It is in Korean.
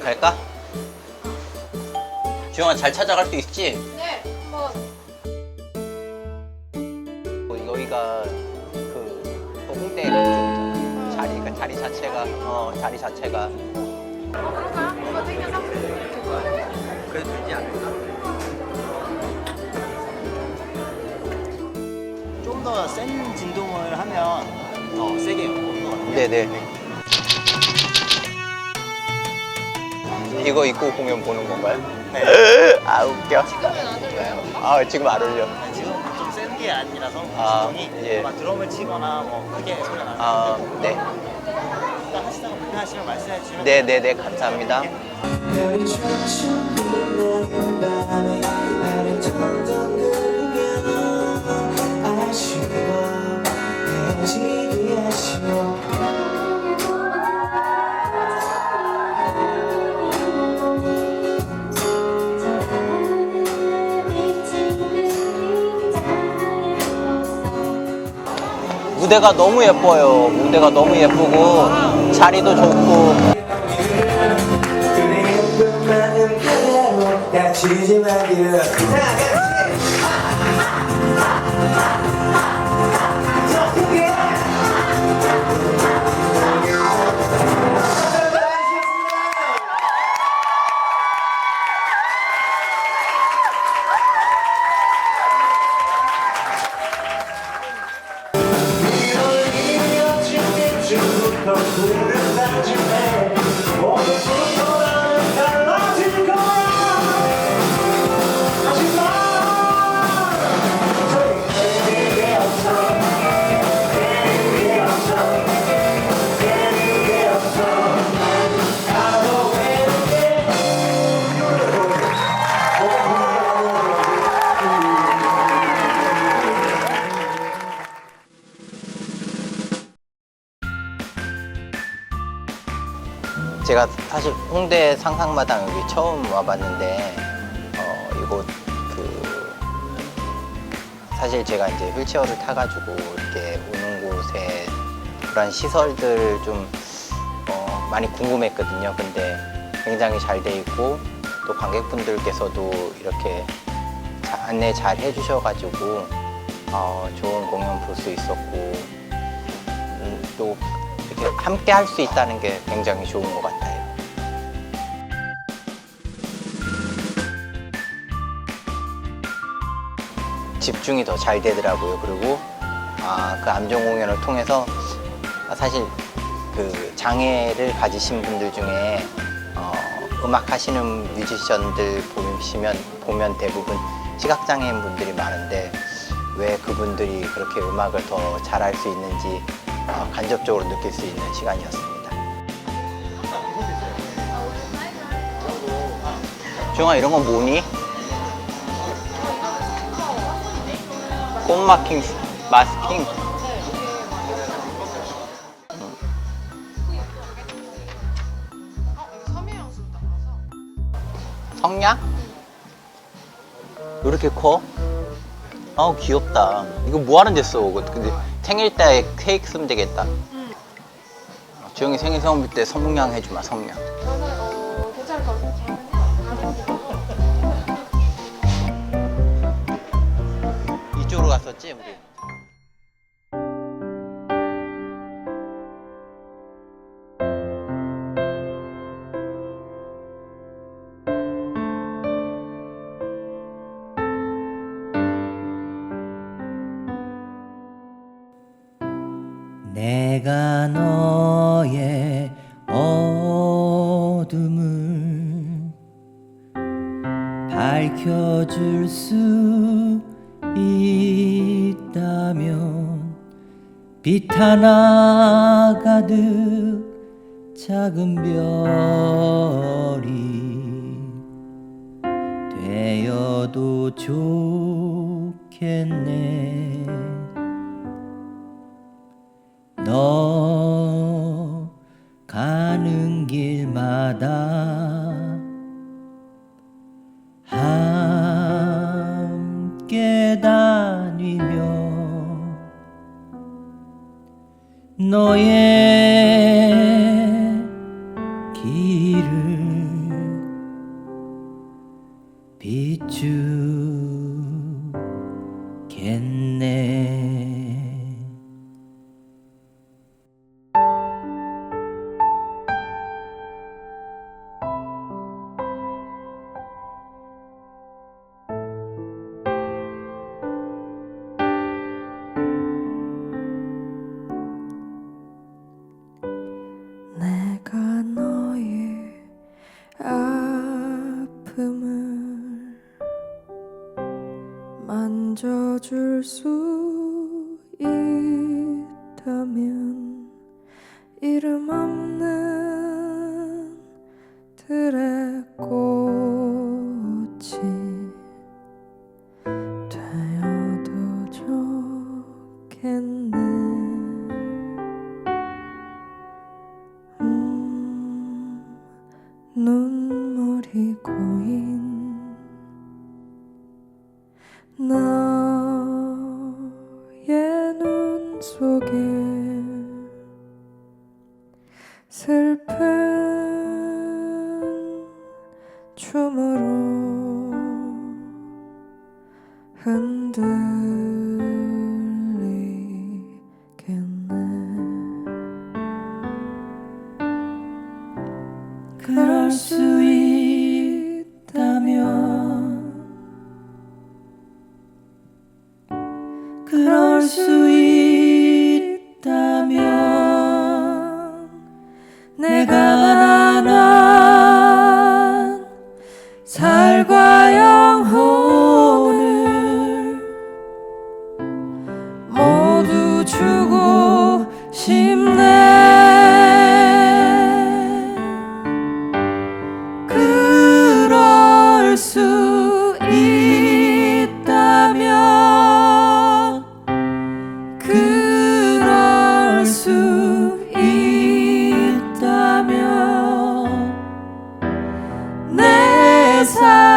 갈까? 주영아 잘 찾아갈 수 있지? 네, 한번 어, 여기가 그 홍대 그쪽이잖아. 자리가 자리 자체가 어 자리 자체가 그럴까? 이거 거야. 그래도 되지 않을까? 좀 더 센 진동을 하면 더 세게 오는 것 같아요. 네네. 이거 입고 공연 보는 건가요? 네. 아 웃겨. 지금은 안 들려요? 아 지금 안 울려. 아니, 지금 좀 센 게 아니라서 아, 진동이 예. 막 드럼을 치거나 뭐 크게 소리가 나는 아 네. 일단 하시다가 불편하시면 말씀해 주시면 네네네 감사합니다. 별 무대가 너무 예뻐요. 무대가 너무 예쁘고 자리도 좋고 그래 예쁜 마음 그대로 다치지 말기 를 지금부 제가 사실 홍대 상상마당 여기 처음 와봤는데 어 이곳 그 사실 제가 이제 휠체어를 타가지고 이렇게 오는 곳에 그런 시설들 좀 어, 많이 궁금했거든요. 근데 굉장히 잘 돼 있고 또 관객분들께서도 이렇게 자- 안내 잘 해주셔가지고 어, 좋은 공연 볼 수 있었고 음, 또 이렇게 함께 할 수 있다는 게 굉장히 좋은 것 같아요. 집중이 더 잘 되더라고요. 그리고 아, 그 암정 공연을 통해서 아, 사실 그 장애를 가지신 분들 중에 어, 음악 하시는 뮤지션들 보시면 보면 대부분 시각 장애인 분들이 많은데 왜 그분들이 그렇게 음악을 더 잘할 수 있는지 어, 간접적으로 느낄 수 있는 시간이었습니다. 주영아 이런 건 뭐니? 꽃 마킹 마스킹 어. 성냥? 왜 이렇게 커? 아우 귀엽다. 이거 뭐 하는 데 써? 근데 생일 때 케이크 쓰면 되겠다. 주영이 생일 선물 때 성냥 해주마 성냥. 갔었지 우리. 내가 너의 어둠을 밝혀줄 수 빛 하나 가득 작은 별이 되어도 좋겠네. 너 가는 길마다 のえきる。ピチュー。 만져줄 수 있다면 이름 없는 속에 슬픈 춤으로 흔들리겠네. 그럴 수 있 내가 his heart.